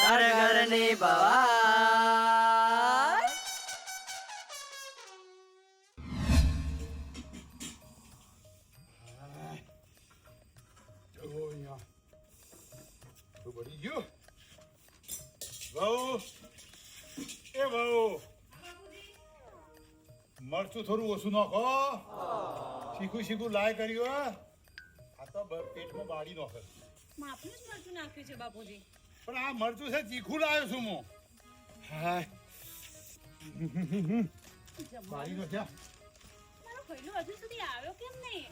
ઘર ઘરની ભવાઈ બળી ગયું? વહુ. એ વહુ. મરચું થોડું ઓછું નાખો. શીખું શીખું લાય કર્યું હો. આ તો પેટમાં બાળી નાખે. માપનું જ મરચું નાખ્યું છે બાપુજી. પણ આ મરચું છે તીખું લાવ્યો છું હું. હાય. બાળી નાખ્યા મારો પહેલો હજુ સુધી આવ્યો કેમ નહીં?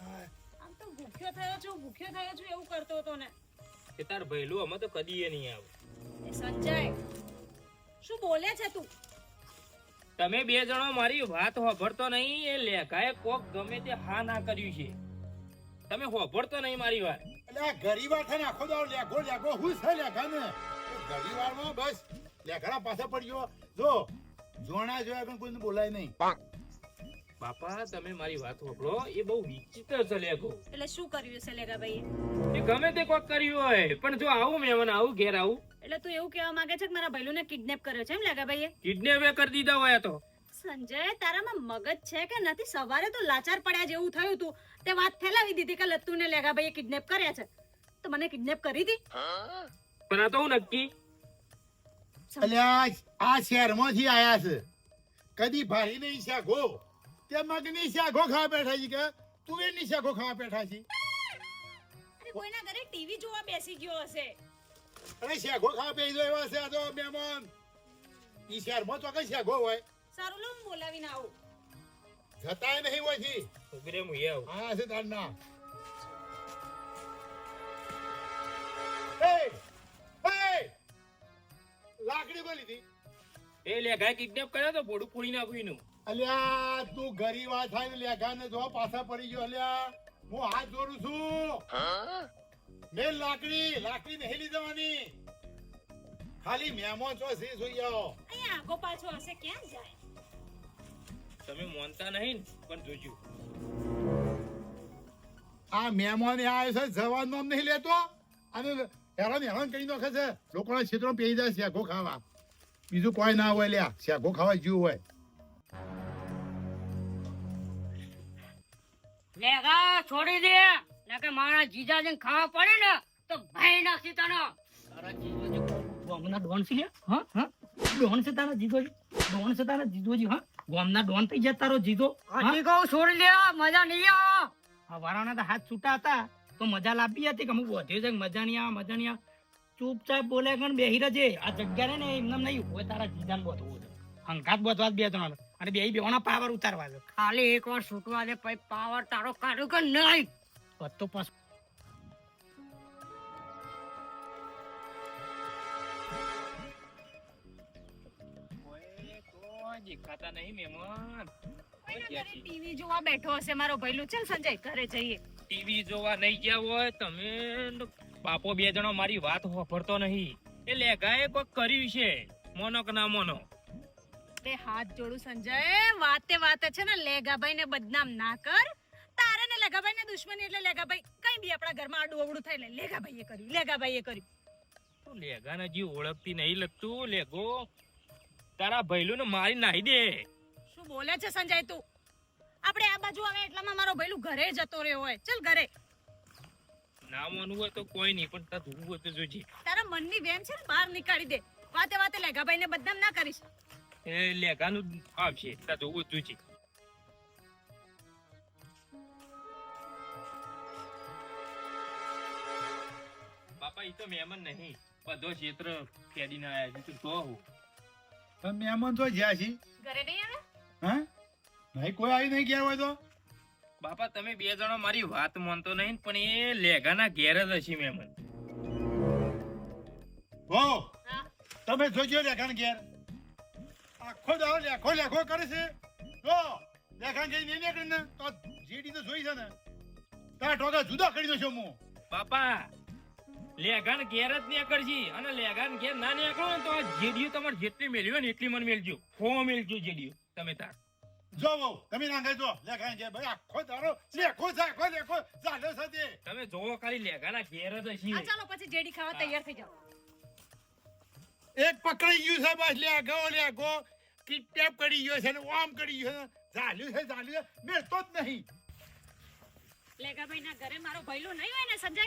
આમ તો ભૂખ્યો થયો છું ભૂખ્યો થયો છું એવું કરતો હતો ને. કે તાર ભઈલું અમે તો કદી નહીં આવે. એ સંજય શું બોલે છે તું? તમે બે જણો મારી વાત હોભળતો નહીં એ લેખાએ કોક ગમે તે હા ના કર્યું છે. તમે હોભળતો નહીં મારી વાત. એટલે આ ગરીબા થાય ને આખો દાડો લેખો લેખો હું છે લેખા ને ગરીબામાં બસ લેખાના પાસે પડ્યો. જો જોણા જોયા પણ કોઈને બોલાય નહીં. બાપા તમે મારી વાત હોભળો. એ બહુ વિચિત્ર છે લેખો એટલે શું કર્યું છે લેગા ભાઈ એ ગમે તે કોક કર્યું હોય પણ જો આવું મેમન આવું ઘેર આવું. એટલે તું એવું કહેવા માંગે છે કે મારા ભૈલુને કિડનેપ કર્યો છે એમ લેગા ભાઈએ? કિડનેપ કરી દીધા હોય તો. સંજય તારામાં મગજ છે કે નથી? સવારે તો લાચાર પડ્યા જેવું થયું તું. તે વાત ફેલાવી દીધી કે લત્તુને લેગા ભાઈ કિડનેપ કર્યા છે. તો મને કિડનેપ કરી હતી પણ આ તો હું નક્કી. અલ્યા આ શહેરમાંથી આયા છે. કદી ભારી નહીં શાખો તે મગની શાખો ખાવા બેઠા છે કે તુવેરની શાખો ખાવા બેઠા છે? અરે કોઈના ઘરે ટીવી જોવા બેસી ગયો હશે. અરે શાખો ખાવા બેસી એવા છે આ તો મહેમાન. ઈ શહેરમાં તો કઈ શાખો હોય. સારું લો હું બોલાવીને આવું. જતાય નહીં હોય છે ઉગરે હું આવું. હા છે તારના. એ એ લાકડી બોલી હતી. એ લેખાએ કિડનેપ કર્યો તો બોડું પૂરી નાખ્યું એનું. અલ્યા તું ગરીબા થાય ને લેખા ને જો પાછા પડી ગયો અલ્યા. હું હાથ જોડું છું. મેં લાકડી લાકડી નહીં લઈ જવાની. ખાલી મેમો છો છે જોઈ આવો. અહીંયા આગો પાછો હશે ક્યાં જાય? તમે માનતા નહીં પણ જોજો. આ મહેમાન આવ્યો છે જવાનું નામ નહીં લેતો? અને હેરાન હેરાન કરી નાખે છે. લોકોના ક્ષેત્રો પી જાય શેખો ખાવા. બીજું કોઈ ના હોય લ્યા. શેખો ખાવા જીવ હોય. લેગા છોડી દે. નકે મારા જીજાજીને ખાવા પડે ને તો ભાઈ નાખી તને. તારા જીજોજી ગોમના ડોન છે લે હા હા. ડોન છે તારા જીજોજી? ડોન છે તારા જીજોજી હા? ગોમના ડોન થઈ જતા તારો જીધો હજી કહું છોડી દે મજા નહીં આવે. આ વારાના તો હાથ છૂટા હતા તો મજા લાવી હતી કે અમુક વધ્યો છે મજા નહીં આવે મજા નહીં આવે. ચૂપચાપ બોલે ગણ બેહી રજે આ જગ્યા ને એમને નહીં હોય તારા જીજાને બોધવું હંકાત બોધવા બે ત્રણ. અને બે બેવાના પાવર ઉતારવા ખાલી એક વાર છૂટવા દે પછી પાવર તારો કાઢ્યો કે નહીં? તો પાછું દેખાતા નહીં મહેમાન. ટીવી જોવા બેઠો હશે મારો ભૈલું ચાલ સંજય ઘરે જઈએ. ટીવી જોવા નહીં ગયા હોય તમે બાપો બે જણો મારી વાત હોભળતો નહીં. એ લેગાએ કોક કર્યું છે. મોનો કે ના મોનો. તે હાથ જોડું સંજય. વાતે વાતે છે ને લેગાભાઈ ને બદનામ ના કર. તારે ને લેગાભાઈ ને દુશ્મની એટલે લેગાભાઈ કઈ બી આપણા ઘરમાં આડું અવડું થાય એટલે એ કર્યું એ કર્યું. તો લેગાને જે ઓળખતી નહીં લગતું લેગો. તારા ભૈલું ને મારી નાહી દે. શું બોલે છે સંજય તું? આપણે આ બાજુ આવે એટલામાં મારો ભૈલું ઘરે જતો રહ્યો હોય. ચલ ઘરે. ના માનવું હોય તો કોઈ નહીં પણ તાર ધૂવું હોય તો જોજે. તારા મનની વેમ છે ને બહાર નીકાળી દે. વાતે વાતે લેગાભાઈ ને બદનામ ના કરીશ. એ લેગાનું આવશે તાર ધૂવું જોજે. બાપા ઈ તો મહેમાન નહીં. બધો ક્ષેત્ર ખેડીને આવ્યા છે તું હું પણ મહેમાન તો જ્યાં છી ઘરે નહીં આવે? હા? નહીં કોઈ આવી નહીં ગયા હોય તો? બાપા તમે બે જણો મારી વાત માનતો નહીં પણ એ લેગાના ઘેર જ હશે મહેમાન. હો તમે જોજો લેખાણ ઘેર. આખો દાવ લેખો લેખો કરે છે. જો લેખાણ ઘેર નહીં નીકળે ને તો જીડી તો જોઈ છે ને. તારા ટોકા જુદા કરી દો હું બાપા લેગાન ઘેર જ નીકળશી અને લેગાન ઘેર ના નીકળો ને તો આ જેડીયું તમારે જેટલી મેળવ્યો ને એટલી મને મેળજો ફો મેળજો જેડીયું તમે તાર. જો બહુ તમે ના ગઈ જો લેખાણ ઘેર ભાઈ આખો તારો લેખો છે લેખો. ચાલે સાથે તમે જોવો ખાલી લેગાના ઘેર જ હશી. ચાલો પછી જેડી ખાવા તૈયાર થઈ જાઓ. એક પકડી ગયું છે બસ લે લેગો લે ગો કિડનેપ કરી ગયો છે ને આમ કરી ગયો છે. ઝાલ્યું છે ઝાલ્યું છે. મેળતો જ નહીં. લેગાભાઈ ના ઘરે મારો ભૈલો નહીં હોય ને સંજય?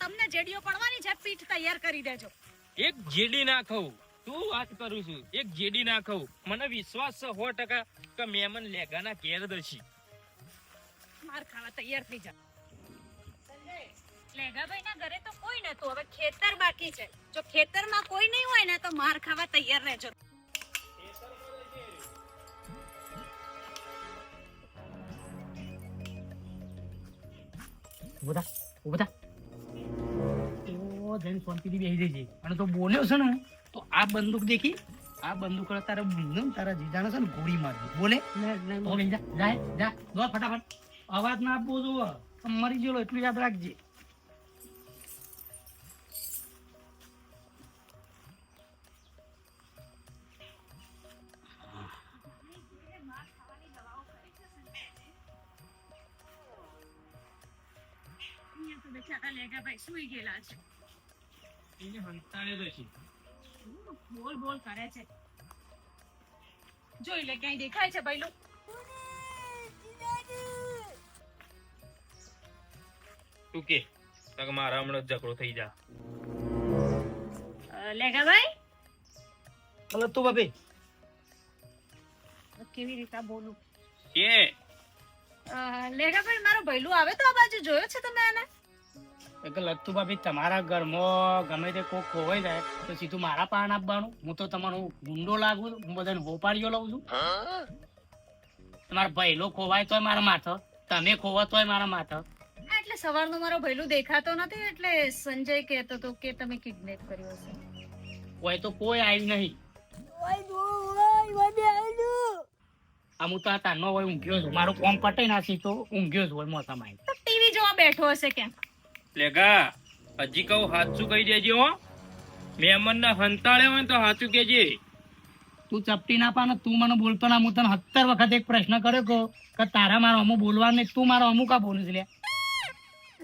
તમને જેડીઓ પડવાની છે પીઠ તૈયાર કરી દેજો. એક જેડી ના ખાઉં તું વાત કરું છું? એક જેડી ના ખાઉં મને વિશ્વાસ છે સો ટકા કે મેમન લેગાના ઘેર દર્શી. માર ખાવા તૈયાર થઈ જા. લેગાભાઈ ના ઘરે તો કોઈ નતું હવે ખેતર બાકી છે. જો ખેતરમાં કોઈ નહીં હોય ને તો માર ખાવા તૈયાર રહેજો. ઊભા ઊભો તો જઈને શાંતિથી બેસી જજે. અને તો બોલ્યો છે ને તો આ બંદૂક દેખી આ બંદૂક તારા તારે ને તારા જીજાને છે ને ગોળી મારવી બોલે? જા. જાય જા. દોડ ફટાફટ. અવાજ ના આપવો જોવો મરી ગયેલો એટલું યાદ રાખજે. તો બેચારા લેગાભાઈ સુઈ ગયેલા છે. એને હંતાડે દર્શી બોલ બોલ કરે છે. જોઈ લે ક્યાંય દેખાય છે ભાઈ તું કે તક મારા હમણાં જ ઝઘડો થઈ જા. લેગાભાઈ બોલો તું બાપે કેવી રીતે બોલું? કે? લેગા ભાઈ મારો ભૈલું આવે તો આ બાજુ જોયો છે તમે આને? એટલે લગતું ભાભી તમારા ઘરમાં ગમે તે કોક ખોવાઈ જાય તો સીધું મારા પાન આપવાનું. હું તો તમારો ગુંડો લાગુ છું. હું બધાને હોપાડીઓ લઉં છું. તમારા ભૈલો ખોવાય તોય મારા માથે તમે ખોવા તોય મારા માથે. એટલે સવારનો મારો ભૈલું દેખાતો નથી એટલે સંજય કહેતો હતો કે તમે કિડનેપ કર્યો હશે. કોઈ તો કોઈ આવ્યું નહીં. આ હું તો આ હોય ઊંઘ્યો છું. મારું કોમ પટાઈ નાખી તો ઊંઘ્યો છું હોય મોસામાં ટીવી જોવા બેઠો હશે ક્યાંક લેગા હજી કહું સાચું કહી દેજે હો. મેમન ને હંતાડે હોય તો સાચું કેજે તું ચપટી ના પાને તું મને બોલતો ના હું તને સત્તર વખત એક પ્રશ્ન કર્યો કહો કે તારા મારો અમુક બોલવાનું નહીં તું મારો અમુક આ બોલું લે.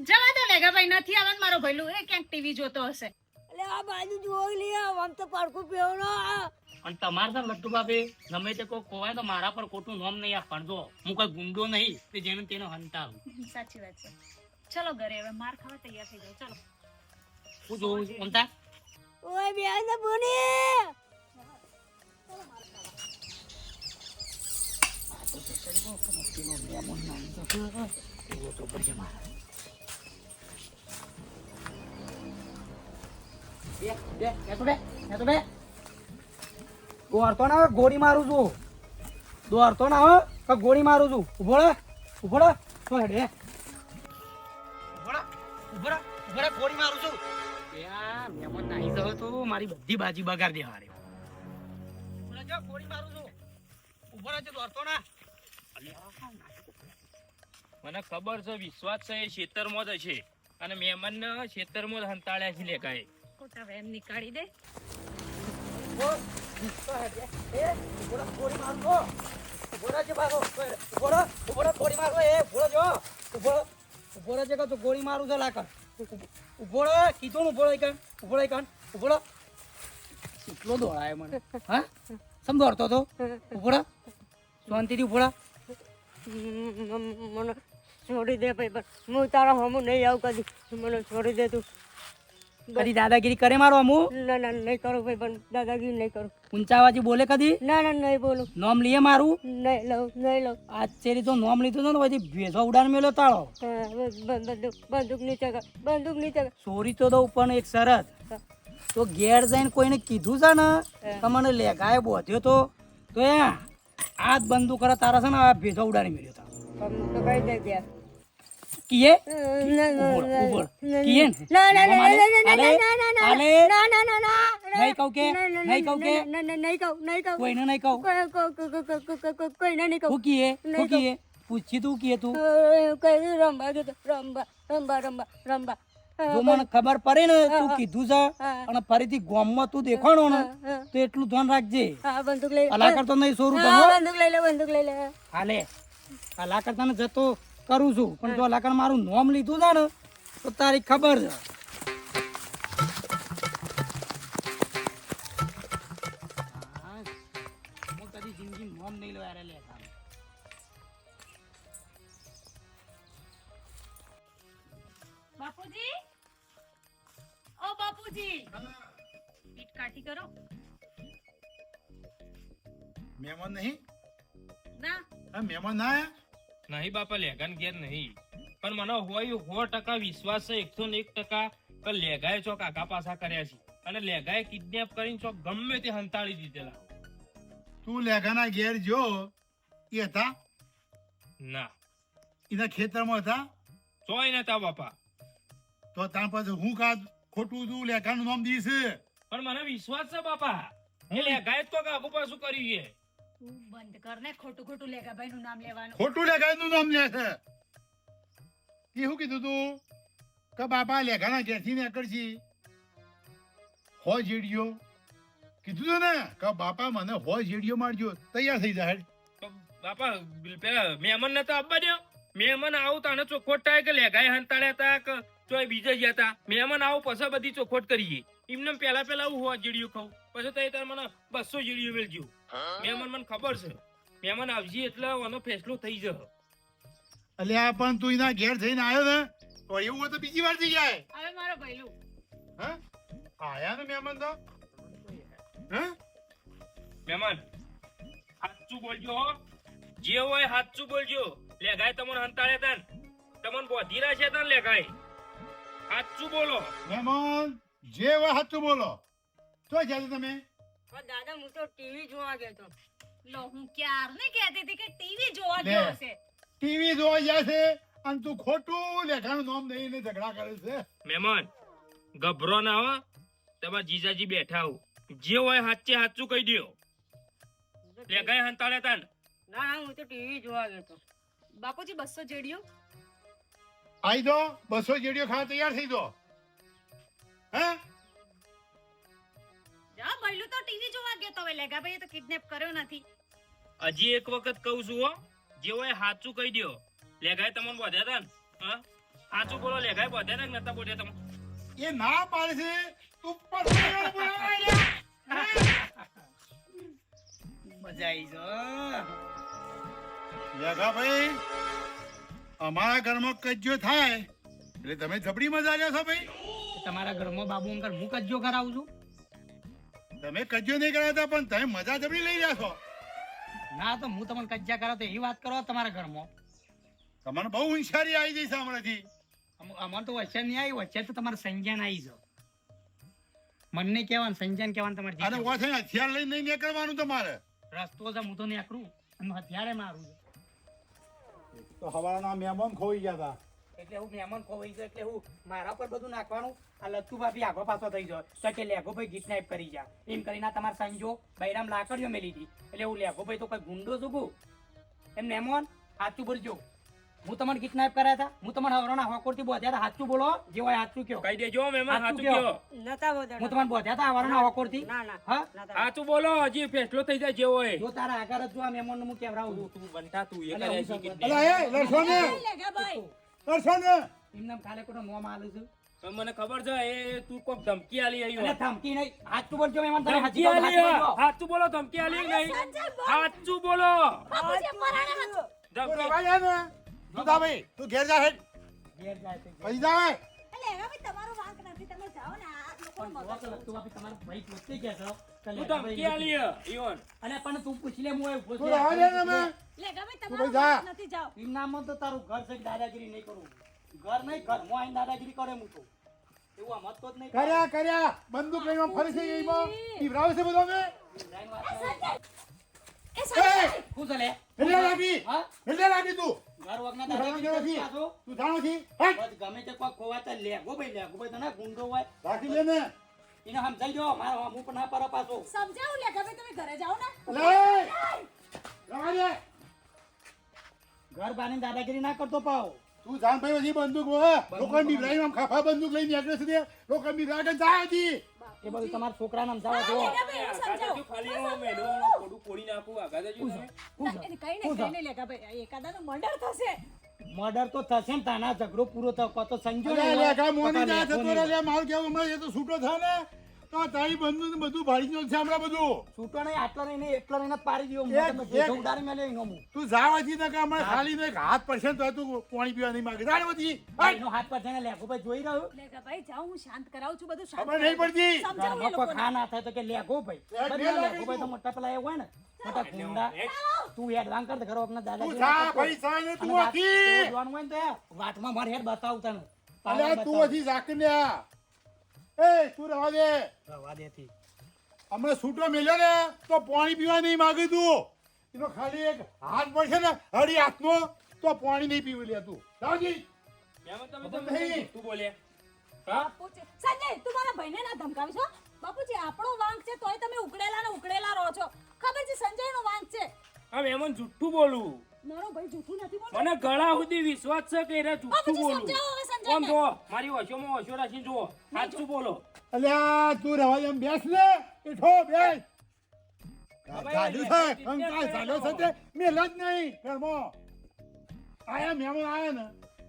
જવા દો લેગાભાઈ નથી આવન મારો ભૈલું. એ ક્યાંક ટીવી જોતો હશે. આ બાજુ પાડખું અને તમારે તો લટ્ટુ બાપે ગમે તે કોઈ કોવાય તો મારા પર ખોટું નામ નહીં આપવાનું. જો હું કોઈ ગુંડો નહીં કે જેને તેનો હંતાવું સાચી વાત છે. ચલો ઘરે હવે માર ખાવા તૈયાર થઈ જાવ ચલો. હું જોઉં છું અમતા દોડતો ના આવે ગોળી મારું છું. દોડતો ના આવે ગોળી મારું છું. ઊભો ઊભો હેડે. મારી બધી બાજી બગાડ દે હારે ઊભો રે જો ગોળી મારું છું. ઊભો રે દોડતો ના. મને ખબર છે વિશ્વાસ છે એ ખેતરમાં જ છે. અને મેમન ને ખેતરમાં જ હંતાળ્યા છે લેગાએ ખોટા એમ નીકાળી દે. ઊભો એ ગોળી મારું છો ઊભો રે જે બારો ઊભો રે ઊભો રે ગોળી મારું. એ ઊભો જો ઊભો ઊભો રે તો ગોળી મારું છે લાકડ? ઊભો કીધું ને ઊભો કણ ઊભો કણ ઊભો રે કેટલો દોડાય મને? હા? સમ દોડતો તો ઊભો રે શાંતિથી ઊભો મને છોડી દે ભાઈ પણ હું તારા હમું નહીં આવું કદી. મને છોડી દે તું. કદી દાદાગીરી કરે મારો અમુ ના ના નહીં કરું ભાઈ પણ દાદાગીરી નહીં કરું. ઊંચાવાજી બોલે કદી? ના ના નહીં બોલું. નોમ લીએ મારું? નહીં લઉં નહીં લઉં. આચેરી તો નોમ લીધું તો ને પછી ભેસો ઉડાન મેલો તાળો. બંદૂક નીચે બંદૂક નીચે ચોરી તો દઉં પણ એક શરત. તો ઘેર જઈને કોઈને કીધું છે ને તમને મને લેગાએ બોધ્યો તો તો એ આ જ બંદૂક કરે તારા છે ને આ ભેસો ઉડાડી મળ્યો પણ તો કઈ દે ગયા કીએ ના ના ઊભો રહો, ઊભો રહો. ના ને? ના ના ના ના ના ના ના ના નહીં કહું કે નહીં કહું કે નહીં કહું નહીં કહું કોઈને નહીં કહું કોઈને નહીં કહું કહું. પૂછી તું કીએ તું રંબા રંબા રંબા રંબા જો મને ખબર પડે ને તું કીધું છે અને ફરીથી ગોમમાં તું દેખાણો ને તો એટલું ધ્યાન રાખજે. બંદૂક લઈ અલા કરતો નહીં સોરું હા તમે બંદૂક લઈ લે બંદૂક લઈ લે. હાલે. અલા કરતા ને જતો કરું છું. પણ જો અલા મારું નોમ લીધું છે ને તો તારી ખબર છે. મહેમાન નહીં? ના. મહેમાન ના આયા? નહીં બાપા લેગાન ઘેર નહીં. પણ મને હોય સો ટકા વિશ્વાસ છે એકસો ને એક ટકા. કે લેગાએ ચોક આગા પાછા કર્યા છે. અને લેગાએ કિડનેપ કરીને ચોક ગમે તે હંતાળી દીધેલા. તું લેગાના ઘેર જો એ હતા? ના. એના ખેતરમાં હતા? ચોય તા બાપા. તો તાર પાસે હું કા ખોટું તું લેખાનું નામ દીશ પણ મને વિશ્વાસ છે બાપા. એ લેગાએ તો કોક પાછું કર્યું છે. તું બંધ કર ને ખોટું ખોટું લેગાભાઈ નું નામ લેવાનું. ખોટું લેખાનું નામ લે છે. એ શું કીધું તું? કે બાપા લેખાના ઘેરથી નીકળશી. હો જેડિયો કીધું તું ને કે બાપા મને હો જેડિયો મારજો. તૈયાર થઈ જાય બાપા પેલા મહેમાન ને તો આવવા દો મહેમાન આવું તાને ચોખવટ થાય કે લેગાએ હંતાડ્યા હતા કે ચોય બીજે ગયા હતા મહેમાન આવું પછી બધી ચોખવટ કરીએ. એમને પેલા પેલા હું હોવા જીડિયું ખાઉં. પછી તો તાર મને બસો જીડિયું મેળજો મહેમાન મને ખબર છે. મહેમાન આવજી એટલે આનો ફેસલો થઈ જશે. અલ્યા પણ તું એના ઘેર જઈને આવ્યો ને તો એવું હોય તો બીજી વાર થઈ જાય હવે મારો ભૈલું હા? આયા ને મહેમાન તો? હા? મહેમાન સાચું બોલજો હો. જે હોય સાચું બોલજો. લેગાય તમને હંતાડ્યા તા ને તમને બોધી છે તન લેગાય સાચું બોલો. મહેમાન જે હોય સાચું બોલો તો જાય તમે. દાદા હું તો ટીવી જોવા ગયો તો. લો હું ક્યારને કહેતી હતી કે ટીવી જોવા ગયો હશે? ટીવી જોવા ગયા છે અને તું ખોટું લેખાનું નામ દઈને ઝઘડા કરે છે. મહેમાન ગભરો ના હો. તમારા જીજાજી બેઠા હો. જે હોય સાચે સાચું કહી દો લેગાય હંતાડ્યા તા ને ના ના હું તો ટીવી જોવા ગયો તો. બાપુજી બસો જેડીઓ. આઈ દો બસો જેડીઓ ખાવા તૈયાર થઈ દો. હે? જા ભૈલું તો ટીવી જોવા ગયો તો લેગા ભાઈ તો કિડનેપ કર્યો નથી. હજી એક વખત કહું છું હો જે હોય સાચું કહી દો લેગાય તમને બોધ્યા તા ને? હા? સાચું બોલો લેગાય બોધ્યા તા કે નતા બોધ્યા તમે એ ના પાડે છે તું પણ મજા આવી જો લેખા ભાઈ અમારા ઘરમાં કજ્જો થાય એટલે તમે જબડી મજા લ્યો છો ભાઈ. તમારા ઘરમાં બાબુ અંકલ હું કજ્જો કરાવું છું? તમે કજ્જો નહીં કરાવતા પણ તમે મજા જબરી લઈ રહ્યા છો. ના તો હું તમને કજ્જા કરાવતો એવી વાત કરો તમારા ઘરમાં. તમને બહુ હોશિયારી આવી જઈ છે અમારે તો વચ્ચે નહીં આવી વચ્ચે તો તમારે સંજ્ઞાન આવી છે મને કહેવાનું સંજ્ઞાન કહેવાનું તમારે અરે. ઓછે હથિયાર લઈને નહીં નીકળવાનું તમારે. રસ્તો છે હું તો નહીં અને હથિયારે મારું છે. તો હવાના મહેમાન ખોઈ ગયા હતા. એટલે હું મહેમાન ખોવાઈ ગયો એટલે હું મારા પર બધું નાખવાનું આ લત્તુ ભાભી આગો પાછો થઈ ગયો તો કે લેગો ભાઈ કિડનેપ કરી જા એમ કરીને આ તમારે સંજો બૈરામ લાકડીઓ મેલી હતી એટલે હું લેગો ભાઈ તો કોઈ ગુંડો છું એમ મહેમાન સાચું બોલજો હું તમને કિડનેપ કર્યા હતા હું તમને હવરાના હોકોરથી બોધ્યા હતા સાચું બોલો જે હોય સાચું કયો કહી દેજો મહેમાન સાચું નતા બોલતા હું તમને બોધ્યા હતા હવરાના હોકોરથી ના ના હા સાચું બોલો હજી ફેસલો થઈ જાય જે હોય જો તારા આગળ જ જો આ મહેમાનને હું કેવડાવું છું તું બનતા તું એ કરે છે કિડનેપ અલા એ લડશો ને લડશો ને? એમને ખાલી ખોટો મોં આલું છું. તો મને ખબર છે એ તું કોક ધમકી આલી અને આવ્યો ધમકી નહીં બોલજો આલી બોલો, બોલો ધમકી આલી નહીં? સાચું બોલો. ધમકી ને. તું ભાઈ તું ઘેર જા હેડ. ઘેર જાય પછી જા હવે. તમારો વાંક નથી તમે જાઓ ને આ લોકો મગજ જો આપી તમારો ભાઈ પોતે ગયા કે તું ધમકી આલી ઈવન. અને પણ તું પૂછી લે હું તું છું. ને અમે. લેગાભાઈ તું તમારો જા. નથી જાઓ એમ તો તારું ઘર છે દાદાગીરી નહીં કરું. ઘર નહીં ઘરમાં આવીને દાદાગીરી કરે હું તો. એવું આમ હતો જ નહીં. કર્યા કર્યા. બંદૂક લઈને ફરી છે એમાં. પીવરાવે છે બધો અમે? લાઈન વાત કરે. એ! સંજય એ શું છે લાગી હા? એટલે લાગી તું. ઘર વગરના દાદાગીરી નથી કરતો પાછો. તું જાણો છી ગમે તે કોઈ ખોવાય તો લેગો ભાઈ લેગો ભાઈ તને ગુંડો હોય. રાખી લે ને. એને સમજાઈ જો મારો હું પણ ના પર પાછો. સમજાવું લેગાભાઈ તમે ઘરે જાઓ ને. લે! ઘર બાની દાદાગીરી ના કરતો પાવ. તું જાણ ભાઈ હજી બંદૂક હોય લોકો બિવરાઈ આમ ખાફા બંદૂક લઈને નીકળે છે તે. લોકો જાય હજી. એ બધું તમારા છોકરાને સમજાવવા જો સમજાવો. ખાલી હું મેલું થોડું ફોડી નાખું આગળ જજો કઈ કઈ છે? કઈ ને કઈ ભાઈ એકાદા એકાદાનું મર્ડર થશે. મર્ડર તો થશે ને તાના ઝઘડો પૂરો થયો કો તો સંજો અરે લે કા મોની જા લેખો થતો રે લે માર કેવું હમણાં એ તો છૂટો થા ને તો તારી બંધુ ને બધું ભાડી ગયું છે હમણાં બધું. છૂટો નહીં આટલો નહીં એટલો નહીં પાડી ભેગો ઉડાડી મેલ્યો એનો હું તું જાવાથી ને કે હમણાં ખાલી ને હાથ પડશે તો તું પાણી પીવા નહીં માંગે. જાણવાથી એનો હાથ પર ને લેગો ભાઈ જોઈ રહ્યો? લેગો ભાઈ જાઉં હું શાંત કરાવું છું બધું શાંત નહીં પડતી. સમજાવું ખા ના થાય તો કે લેગો ભાઈ. લેગ- લેગો ભાઈ તો મોટા પેલા એ હોય ને મોટા ગુંડા. તું એડવાન્સ કર દે આપના દાદા તું જા કરતો. ને તું અને વાત- આખી એવું જોવાનું હોય ને તો વાતમાં મારે હેડ બતાવું તને અલ્યા તું બતાવું. ઝાકને આ. એ તું રવા દે? રવા દેથી. હમણાં છૂટો મેલ્યો ને તો પાણી પીવા નહીં માંગે તું. એનો ખાલી એક હાથ પડશે ને હળી હાથનો તો પાણી નહીં પીવું લે તું. નહીં. તું બોલ્યા? હા? સંજય તું મારા ભાઈને ના ધમકાવીશ બાપુજી આપણો વાંક છે મહેમાન જુઠ્ઠું બોલું મારો ભાઈ જૂઠું નથી બોલતો. મને ગળા સુધી વિશ્વાસ છે કે એને જુઠ્ઠું બોલું. કોમ જો મારી ઓશોમાં ઓશો રાખીને જુઓ. સાચું બોલો? અલ્યા તું રવાય એમ બેસ ને. એઠો બેસ. હવે છે કંકાલ ચાલ્યો છે તે મેલ જ નહીં ઘરમાં. આયા મહેમાન આયા ને.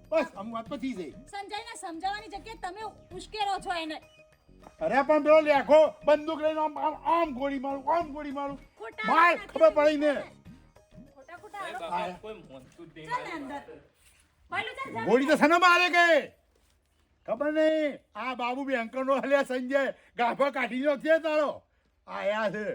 બસ આમ વાત પતી જઈ. સંજયને સમજાવવાની જગ્યાએ તમે ઉશ્કેરો છો એને. અરે પણ પેલો લેખો. બંદૂક લઈને આમ આમ આમ ગોળી મારું આમ ગોળી મારું. માર ખબર પડી ને. ગોળી તો સને મારે કે? ખબર નહીં. આ બાબુ બેંકર નો હલ્યા સંજય. ગાભા કાઢી નો છે તારો. આયા છે.